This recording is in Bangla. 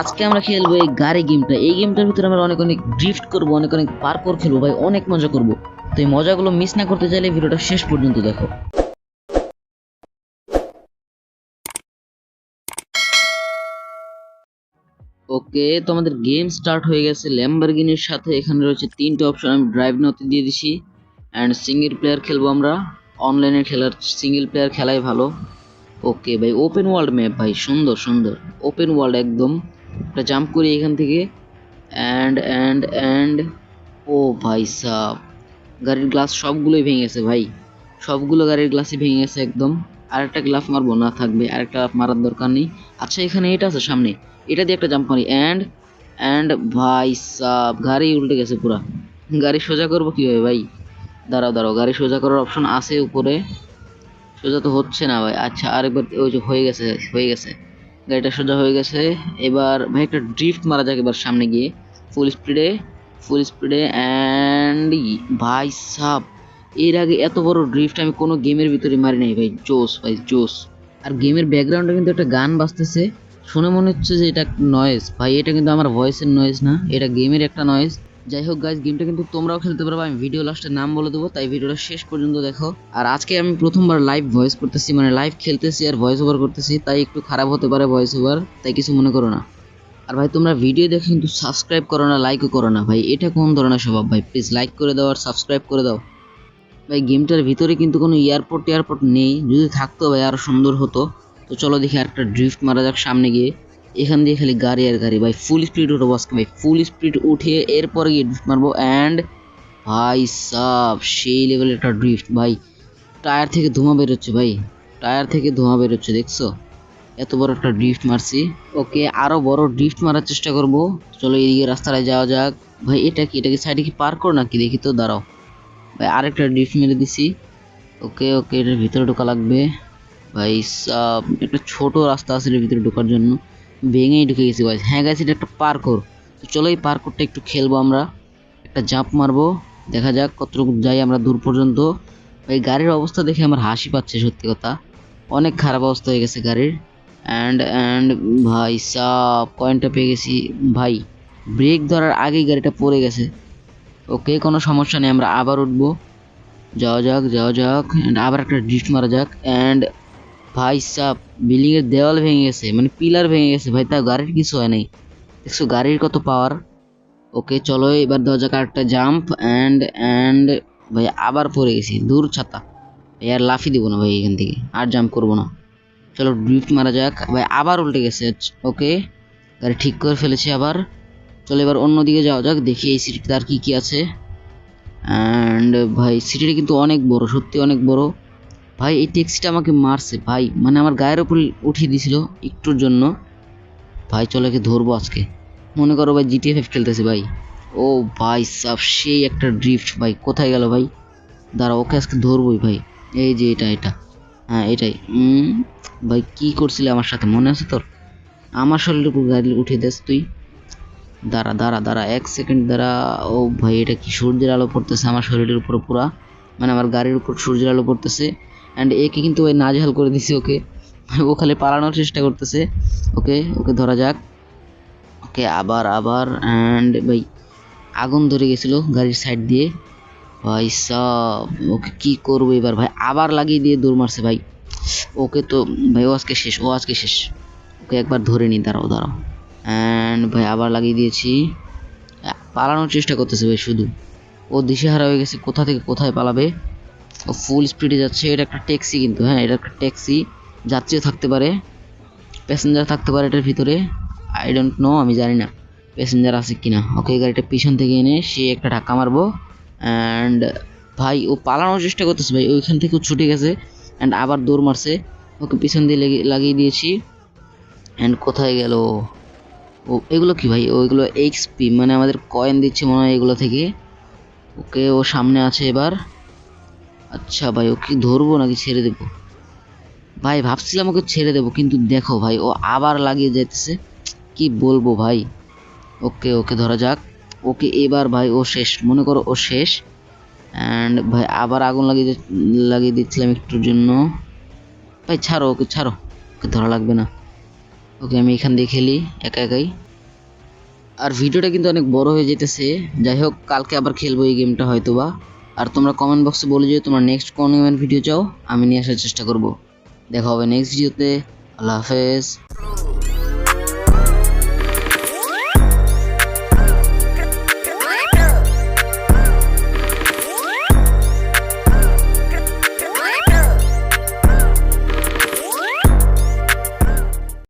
আজকে আমরা খেলব এই গাড়ি গেমটা এই গেমটার ভিতরে আমরা অনেক অনেক ড্রিফট করব, অনেক অনেক পার্কর খেলব, ভাই, অনেক মজা করব। তো এই মজাগুলো মিস না করতে চাইলে ভিডিওটা শেষ পর্যন্ত দেখো। ওকে তো আমাদের গেম স্টার্ট হয়ে গেছে। ল্যাম্বারগিনির সাথে এখানে রয়েছে তিনটে অপশন আমি ড্রাইভ নতে দিয়ে দিছি। অ্যান্ড সিঙ্গেল প্লেয়ার খেলব আমরা। অনলাইনে খেলার সিঙ্গেল প্লেয়ার খেলাই ভালো। ওকে ভাই ওপেন ওয়ার্ল্ড ম্যাপ ভাই, সুন্দর সুন্দর। ওপেন ওয়ার্ল্ড একদম। একটা জাম্প করি এখান থেকে। অ্যান্ড অ্যান্ড অ্যান্ড ও ভাই সাহ গাড়ির গ্লাস সবগুলোই ভেঙে গেছে, ভাই। সবগুলো গাড়ির গ্লাসই ভেঙে গেছে একদম। আরেকটা গ্লাস মারবো, না থাকবে। আরেকটা গ্লাস মারার দরকার নেই। আচ্ছা এখানে এটা আছে সামনে। এটা দিয়ে একটা জাম্প মারি। অ্যান্ড অ্যান্ড ভাই সাহ গাড়ি উল্টে গেছে পুরা। গাড়ি সোজা করব কীভাবে, ভাই? দাঁড়াও দাঁড়াও। গাড়ি সোজা করার অপশন আছে উপরে। সোজা তো হচ্ছে না ভাই। আচ্ছা আরেকবার ওই যে হয়ে গেছে হয়ে গেছে। গাড়িটা সোজা হয়ে গেছে। এবার ভাই একটা ড্রিফট মারা যাক এবার সামনে গিয়ে। ফুল স্পিডে ফুল স্পিডে অ্যান্ড ভাই সাপ এর আগে এত বড় ড্রিফট আমি কোনো গেমের ভিতরে মারি নাই ভাই। জোস ভাই জোস আর গেমের ব্যাকগ্রাউন্ডে কিন্তু একটা গান বাজতেছে। শুনে মনে হচ্ছে যে এটা নয়েজ ভাই, এটা কিন্তু আমার ভয়েসের নয়েজ না। এটা গেমের একটা নয়েজ যাই হোক গাইজ গেমটা কিন্তু তোমরাও খেলতে পারবে। আমি ভিডিও লাস্টে নাম বলে দেবো, তাই ভিডিওটা শেষ পর্যন্ত দেখো। আর আজকে আমি প্রথমবার লাইভ ভয়েস করতেছি মানে লাইভ খেলতেছি আর ভয়েস ওভার করতেছি, তাই একটু খারাপ হতে পারে ভয়েস ওভার তাই কিছু মনে করো না। আর ভাই, তোমরা ভিডিও দেখে কিন্তু সাবস্ক্রাইব করো না লাইকও করো না। ভাই, এটা কোন ধরনের স্বভাব? ভাই প্লিজ লাইক করে দাও আর সাবস্ক্রাইব করে দাও। ভাই গেমটার ভিতরে কিন্তু কোনো এয়ারপোর্ট এয়ারপোর্ট নেই। যদি থাকতো ভাই, আরও সুন্দর হতো। তো চলো দেখি আরেকটা ড্রিফট মারা যাক সামনে গিয়ে। এখান দিয়ে খালি গাড়ি আর গাড়ি। ভাই ফুল স্পিড উঠবো আজকে, ভাই। ফুল স্পিড উঠে এরপরে গিয়ে ড্রিফট মারবো অ্যান্ড ভাই সাব, সেই লেভেলের একটা ড্রিফট ভাই টায়ার থেকে ধোঁয়া বেরোচ্ছে, ভাই। টায়ার থেকে ধোঁয়া বেরোচ্ছে, দেখছ? এত বড় একটা ড্রিফট মারছি। ওকে, আরও বড় ড্রিফট মারার চেষ্টা করব। চলো এইদিকে রাস্তায় যাওয়া যাক। ভাই, এটা কি? এটা কি সাইডে কি পার করো নাকি? দেখি তো, দাঁড়াও। ভাই, আরেকটা ড্রিফট মেরে দিছি। ওকে ওকে, এটার ভিতরে ঢোকা লাগবে। ভাই একটা ছোট রাস্তা আছে এর ভিতরে ঢোকার জন্য। ভেঙেই ঢুকে গেছি ভাই হ্যাঁ গাইস এটা একটা পার্কর তো চলো এই পার্করটা একটু খেলব আমরা। একটা জাম্প মারবো। দেখা যাক কতটুকু যাই আমরা দূর পর্যন্ত। ভাই গাড়ির অবস্থা দেখে আমার হাসি পাচ্ছে, সত্যি কথা। অনেক খারাপ অবস্থা হয়ে গেছে গাড়ির। অ্যান্ড অ্যান্ড ভাই সাব কয়েনটা পেয়ে গেছি। ভাই ব্রেক ধরার আগেই গাড়িটা পড়ে গেছে। ওকে, কোনো সমস্যা নেই, আমরা আবার উঠবো। যাওয়া যাক যাওয়া যাক। অ্যান্ড আবার একটা ড্রিফট মারা যাক। অ্যান্ড ভাই সাপ বিল্ডিং এর দেওয়াল ভেঙে গেছে মানে পিলার ভেঙে গেছে, ভাই তা গাড়ির কিছু হয় নাই। দেখছ গাড়ির কত পাওয়ার ওকে চলো এবার দেওয়া যাক একটা জাম্প অ্যান্ড অ্যান্ড ভাই আবার পড়ে গেছি, দূর ছাতা। ভাই আর লাফি দিব না ভাই এখান থেকে, আর জাম্প করব না। চলো ড্রিফট মারা যাক, ভাই আবার উল্টে গেছে ওকে গাড়ি ঠিক করে ফেলেছি আবার। চলো এবার অন্যদিকে যাওয়া যাক, দেখি এই সিটিতে আর কি কি আছে। অ্যান্ড ভাই সিটিটা কিন্তু অনেক বড়, সত্যি অনেক বড়। ভাই, এই ট্যাক্সিটা আমাকে মারছে, ভাই। মানে আমার গায়ের উপর উঠিয়ে দিছিল একটুর জন্য। ভাই, চলো একে ধরবো আজকে। মনে করো ভাই জিটিএ ফাইভ খেলতেছে ভাই। ও ভাই সাব, সেই একটা ড্রিফট ভাই। কোথায় গেল ভাই? দাঁড়া ওকে আজকে ধরবোই ভাই। এই যে এটা এটা। হ্যাঁ এটাই। ভাই, কি করছিলি আমার সাথে? মনে আছে তোর? আমার শরীরের উপর গাড়ি উঠিয়ে দিস তুই। দাঁড়া দাঁড়া দাঁড়া। এক সেকেন্ড দাঁড়া। ও ভাই, এটা কি সূর্যের আলো পড়তেছে আমার শরীরের উপর পুরা। মানে আমার গাড়ির উপর সূর্যের আলো পড়তেছে। অ্যান্ড একে কিন্তু ওই নাজেহাল করে দিছি ওকে। ও খালি পালানোর চেষ্টা করতেছে। ওকে ওকে ধরা যাক। ওকে আবার আবার অ্যান্ড ভাই, আগুন ধরে গেছিল গাড়ির সাইড দিয়ে। ভাই সব, ওকে কী করব এবার ভাই? আবার লাগিয়ে দিয়ে দৌড় মারছে ভাই। ওকে তো, ভাই ও আজকে শেষ, ও আজকে শেষ। ওকে একবার ধরে নি দাঁড়াও দাঁড়াও। অ্যান্ড ভাই আবার লাগিয়ে দিয়েছি। পালানোর চেষ্টা করতেছে ভাই শুধু। ও দিশেহারা হয়ে গেছে, কোথা থেকে কোথায় পালাবে? ফুল স্পিডে যাচ্ছে, এটা একটা ট্যাক্সি কিন্তু হ্যাঁ এটা একটা ট্যাক্সি যাত্রীও থাকতে পারে প্যাসেঞ্জার থাকতে পারে এটার ভিতরে আই ডোন্ট নো আমি জানি না প্যাসেঞ্জার আছে কিনা ওকে গাড়িটা পিছন থেকে এনে সে একটা ধাক্কা মারবো অ্যান্ড ভাই, ও পালানোর চেষ্টা করতেছে ভাই, ওইখান থেকেও ছুটে গেছে অ্যান্ড আবার দৌড় মারছে, ওকে পিছন দিয়ে লেগে, লাগিয়ে দিয়েছি অ্যান্ড কোথায় গেল? ও, এগুলো কি ভাই? ওইগুলো এইচপি মানে আমাদের কয়েন দিচ্ছে মনে হয় এগুলো থেকে, ওকে, ও সামনে আছে এবার আচ্ছা ভাই, ওকে ধরবো নাকি ছেড়ে দেবো? ভাই, ভাবছিলাম ওকে ছেড়ে দেবো, কিন্তু দেখো ভাই, ও আবার লাগিয়ে যাইতেছে। কি বলব ভাই? ওকে ওকে ধরা যাক। ওকে এবার ভাই, ও শেষ। মনে করো ও শেষ। অ্যান্ড ভাই, আবার আগুন লাগিয়ে লাগিয়ে দিচ্ছিলাম একটুর জন্য। ভাই, ছাড়ো ওকে ছাড়ো। ওকে ধরা লাগবে না। ওকে আমি এখান দিয়ে খেলি, একা একাই। আর ভিডিওটা কিন্তু অনেক বড় হয়ে যেতেছে। যাই হোক, কালকে আবার খেলব এই গেমটা হয়তোবা। আর তোমরা কমেন্ট বক্সে বলে যে তোমরা নেক্সট কোন ইভেন্ট ভিডিও চাও, আমি নিয়ে আসার চেষ্টা করব। দেখা হবে নেক্সট ভিডিওতে আল্লাহ হাফেজ।